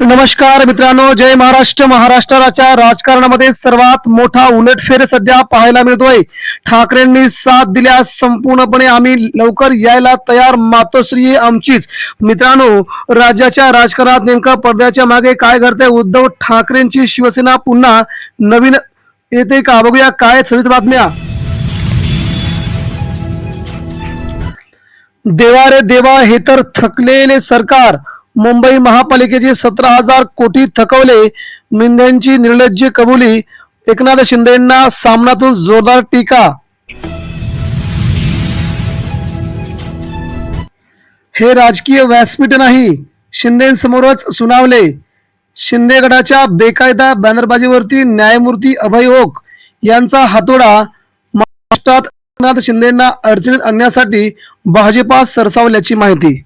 नमस्कार मित्रांनो जय महाराष्ट्र. महाराष्ट्राच्या राजकारणामध्ये सर्वात मोठा उलटफेर सध्या पाहायला मिळतोय. ठाकरेंनी साथ दिल्यास संपूर्णपणे आम्ही लवकर यायला तयार मातोश्री आमचीच. मित्रांनो राज्याच्या राजकारणात नेमकं पडद्याच्या मागे काय घडतंय? उद्धव ठाकरेंची शिवसेना पुन्हा नवीन येते का? बघूया काय सवित बातम्या. देवा रे देवा हे तर थकलेले सरकार. मुंबई महापालिकेचे सतरा हजार कोटी थकवले. मिंद्यांची निर्लज्ज कबुली. एकनाथ शिंदेंना सामनातून जोरदार टीका. हे राजकीय व्यासपीठ नाही शिंदेसमोरच सुनावले. शिंदे गटाच्या बेकायदा बॅनरबाजीवरती न्यायमूर्ती अभय ओक यांचा हातोडा. महाराष्ट्रात एकनाथ शिंदेंना अडचणीत आणण्यासाठी भाजपा सरसावल्याची माहिती.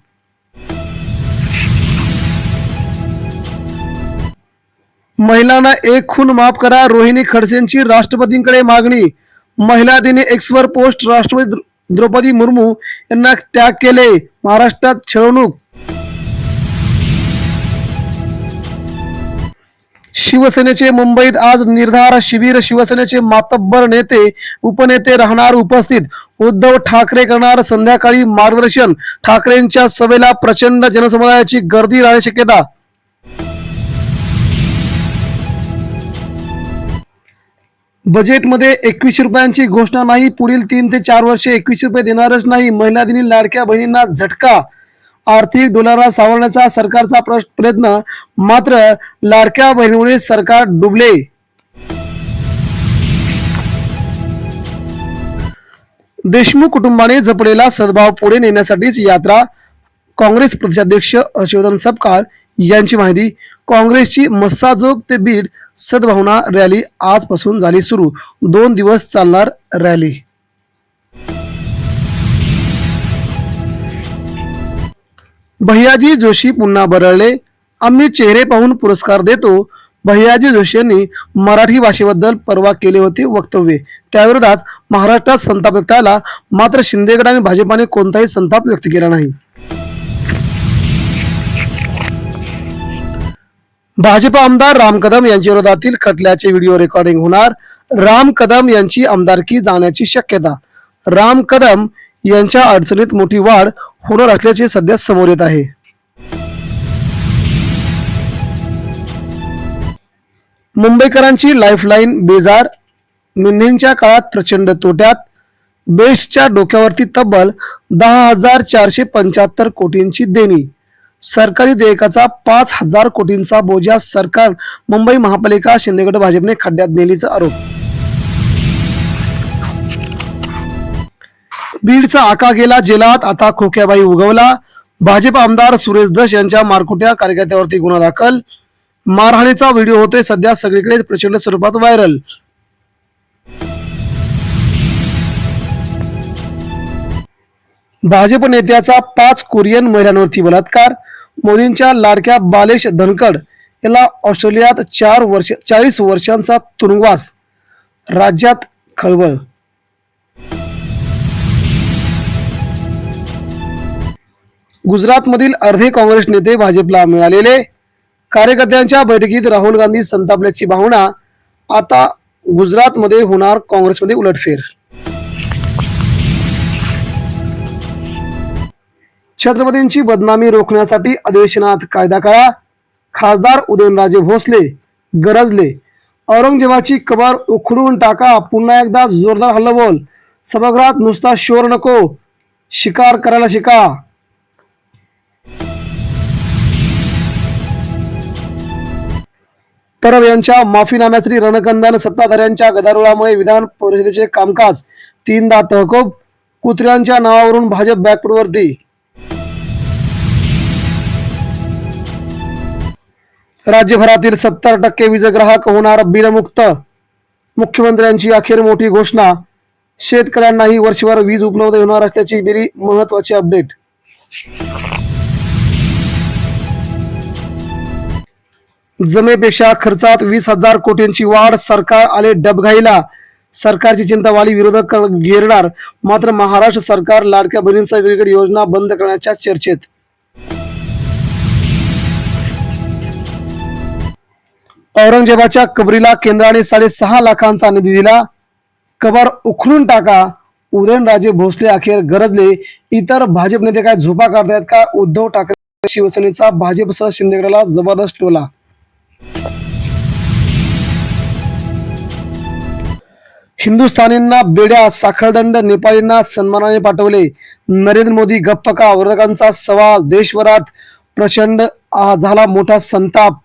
महिलांना एक खून माफ करा रोहिणी खडसेंची राष्ट्रपतींकडे मागणी. महिला दिनी एक्सवर पोस्ट राष्ट्रपती द्रौपदी मुर्मू यांना त्याग केले महाराष्ट्रात छळवणूक. शिवसेनेचे मुंबईत आज निर्धार शिबिर शिवसेनेचे मातब्बर नेते उपनेते राहणार उपस्थित. उद्धव ठाकरे करणार संध्याकाळी मार्गदर्शन. ठाकरेंच्या सभेला प्रचंड जनसमुदायाची गर्दी राहण्याची शक्यता. बजेटमध्ये एकवीसशे रुपयांची घोषणा नाही. पुढील तीन ते चार वर्षे एकवीसशे रुपये देणारच नाही. महिला दिनी लाडक्या बहिणींना झटका. आर्थिक डोलारा सावरण्याचा सरकारचा प्रयत्न. मात्र लाडक्या बहिणीमुळे सरकार डुबले. देशमुख कुटुंबाने जपलेला सद्भाव पुढे नेण्यासाठीच यात्रा. काँग्रेस प्रदेशाध्यक्ष हर्षवर्धन सपकाळ यांची माहिती. काँग्रेसची मस्साजोग ते बीड सद्भावना रॅली आजपासून झाली सुरू. दोन दिवस चालणार रॅली. भैयाजी जोशी पुन्हा बरळले. आम्ही चेहरे पाहून पुरस्कार देतो. भैयाजी जोशी यांनी मराठी भाषेबद्दल परवा केले होते वक्तव्य. त्याविरोधात महाराष्ट्रात संताप व्यक्त आला. मात्र शिंदेगड आणि भाजपाने कोणताही संताप व्यक्त केला नाही. भाजप आमदार राम कदम यांच्या विरोधातील खटल्याचे व्हिडिओ रेकॉर्डिंग होणार. राम कदम यांची आमदारकी जाण्याची शक्यता. राम कदम यांच्या अडचणीत मोठी वाढ होणार असल्याचे सध्या समोर येत आहे. मुंबईकरांची लाईफलाईन बेजार मिंदींच्या काळात प्रचंड तोट्यात बेस्टच्या डोक्यावरती तब्बल दहा हजार चारशे पंच्याहत्तर कोटींची देणी. सरकारी देयकाचा पाच हजार कोटींचा बोजा सरकार मुंबई महापालिका शिंदेगड भाजपने खड्ड्यात नेलीचा आरोप. बीडचा आका गेला जेलात आता खोक्याबाई उगवला. भाजप आमदार सुरेश दश यांच्या मारकुट्या कार्यकर्त्यावरती गुन्हा दाखल. मारहाणीचा व्हिडिओ होतोय सध्या सगळीकडे प्रचंड स्वरूपात व्हायरल. भाजप नेत्याचा पाच कोरियन महिलांवरती बलात्कार. मोदींच्या लाडक्या बालेश धनखड याला ऑस्ट्रेलियात चार वर्ष चाळीस वर्षांचा तुरुंगवास राज्यात खळबळ. गुजरातमधील अर्धे काँग्रेस नेते भाजपला मिळालेले. कार्यकर्त्यांच्या बैठकीत राहुल गांधी संतापल्याची भावना आता गुजरातमध्ये होणार काँग्रेसमध्ये उलटफेर. छत्रपतींची बदनामी रोखण्यासाठी अधिवेशनात कायदा करा खासदार उदयनराजे भोसले गरजले. औरंगजेबाची कबर उखडून टाका पुन्हा एकदा जोरदार हल्लबोल. सभागृहात नुसता शोर नको शिकार करायला शिका. परब यांच्या माफीनाम्यासाठी रणकंदन सत्ताधाऱ्यांच्या गदारोळामुळे विधान परिषदेचे कामकाज तीनदा तहकूब कुत्र्यांच्या नावावरून भाजप बॅकफुटवरती. राज्यभरातील सत्तर टक्के वीज ग्राहक होणार बिलमुक्त मुख्यमंत्र्यांची अखेर मोठी घोषणा. शेतकऱ्यांनाही वर्षभर वीज उपलब्ध होणार असल्याची दिली महत्वाची अपडेट. जमेपेक्षा खर्चात वीस हजार कोटींची वाढ सरकार आले डबघाईला. सरकारची चिंतावाली विरोधक घेरणार मात्र महाराष्ट्र सरकार लाडक्या बहिणींचा वेगवेगळी योजना बंद करण्याच्या चर्चेत. औरंगजेबाच्या कबरीला केंद्राने साडेसहा लाखांचा निधी दिला. कबर उखलून टाका. उदयनराजे भोसले अखेर गरजले. इतर भाजप नेते काय झोपा काढतायत का? उद्धव ठाकरे शिवसेनेचा भाजपसह शिंदेगडाला जबरदस्त टोला. हिंदुस्थानींना बेड्या साखळदंड नेपाळींना सन्मानाने पाठवले. नरेंद्र मोदी गप्प का? विरोधकांचा सवाल देशभरात प्रचंड आ, झाला मोठा संताप.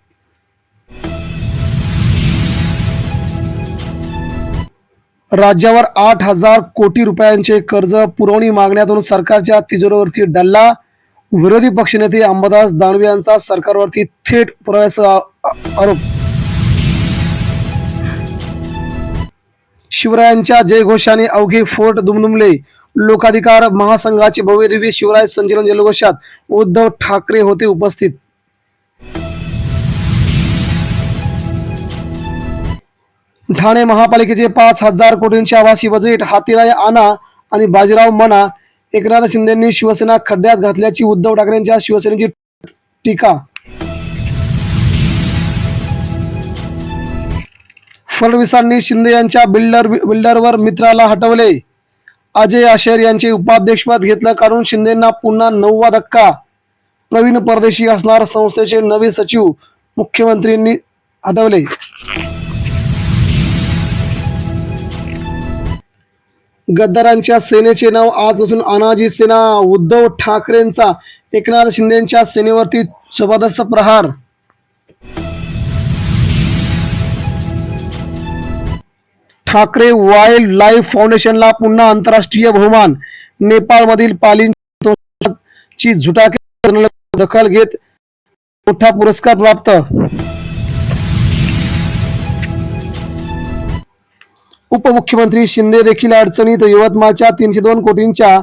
राज्यावर आठ हजार कोटी रुपयांचे कर्ज पुरवणी मागण्यातून सरकारच्या तिजोरीवरती डल्ला. विरोधी पक्षनेते अंबादास दानवे यांचा सरकारवरती थेट पुराव्याचा आरोप. शिवरायांच्या जयघोषाने अवघे फोर्ट दुमदुमले. लोकाधिकार महासंघाचे भव्यदिव्य शिवराय संचलन जलघोषात उद्धव ठाकरे होते उपस्थित. ठाणे महापालिकेचे पाच हजार कोटींचे आवासी बजेट हातीला आणा आणि बाजीराव म्हणा एकनाथ शिंदेंनी शिवसेना खड्ड्यात घातल्याची उद्धव ठाकरेंच्या शिवसेनेची टीका. फडणवीसांनी शिंदे यांच्या बिल्डर बिल्डरवर मित्राला हटवले. अजय आशेर यांचे उपाध्यक्षपद घेतलं कारण शिंदेंना पुन्हा नववा धक्का. प्रवीण परदेशी असणार संस्थेचे नवे सचिव मुख्यमंत्र्यांनी हटवले. गद्दारांच्या सेनेचे नाव आजपासून अनाजी सेना. उद्धव ठाकरेंचा एकनाथ शिंदेच्या सेनेवरती जबरदस्त प्रहार. ठाकरे वाईल्ड लाईफ फाउंडेशनला पुन्हा आंतरराष्ट्रीय बहुमान. नेपाळमधील पालींची झुटाके दखल घेत मोठा पुरस्कार प्राप्त. उपमुख्यमंत्री शिंदे देखील अडचणीत. यवतमाळच्या तीनशे दोन कोटींच्या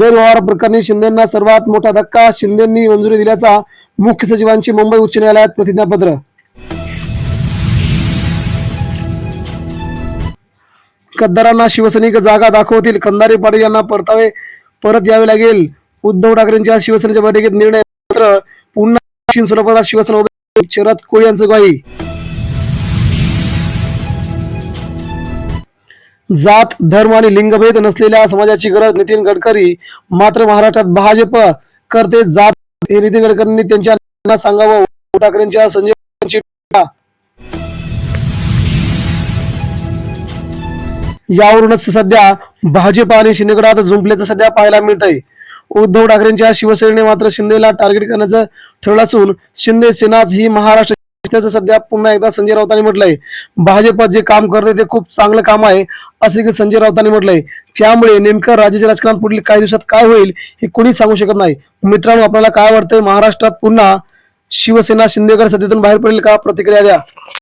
गैरव्यवहार प्रकरणी शिंदेना सर्वात मोठा धक्का. शिंदेंनी मंजुरी दिल्याचा मुख्य सचिवांची मुंबई उच्च न्यायालयात प्रतिज्ञापत्र. गद्दारांना शिवसैनिक जागा दाखवतील. कंदारे पाटील यांना परतावे परत यावे लागेल. उद्धव ठाकरेंच्या शिवसेनेच्या बैठकीत निर्णय मात्र पुन्हा सोलापुरात शिवसेना शरद कोळी यांचं ग्वाही. जात धर्म आणि लिंगभेद नसलेल्या समाजाची गरज नितीन गडकरी मात्र महाराष्ट्रात भाजप करते जात. हे नितीन गडकरींनी त्यांच्या सांगावं. उद्धव ठाकरेंच्या संजय यावरूनच सध्या भाजप आणि शिंदेगडात झुंपल्याचं सध्या पाहायला मिळत आहे उद्धव ठाकरेंच्या शिवसेनेने मात्र शिंदेला टार्गेट करण्याचं ठरवलं असून शिंदे सेनाच ही महाराष्ट्र त्याचं सध्या पुन्हा एकदा संजय राऊतांनी म्हटलंय भाजप जे काम करते ते खूप चांगलं काम आहे असं देखील संजय राऊतांनी म्हटलंय. त्यामुळे नेमकं राज्याच्या राजकारणात पुढील काही दिवसात काय होईल हे कोणीच सांगू शकत नाही. मित्रांनो आपल्याला काय वाटतंय? महाराष्ट्रात पुन्हा शिवसेना शिंदेगड सत्तेतून बाहेर पडेल का? प्रतिक्रिया द्या.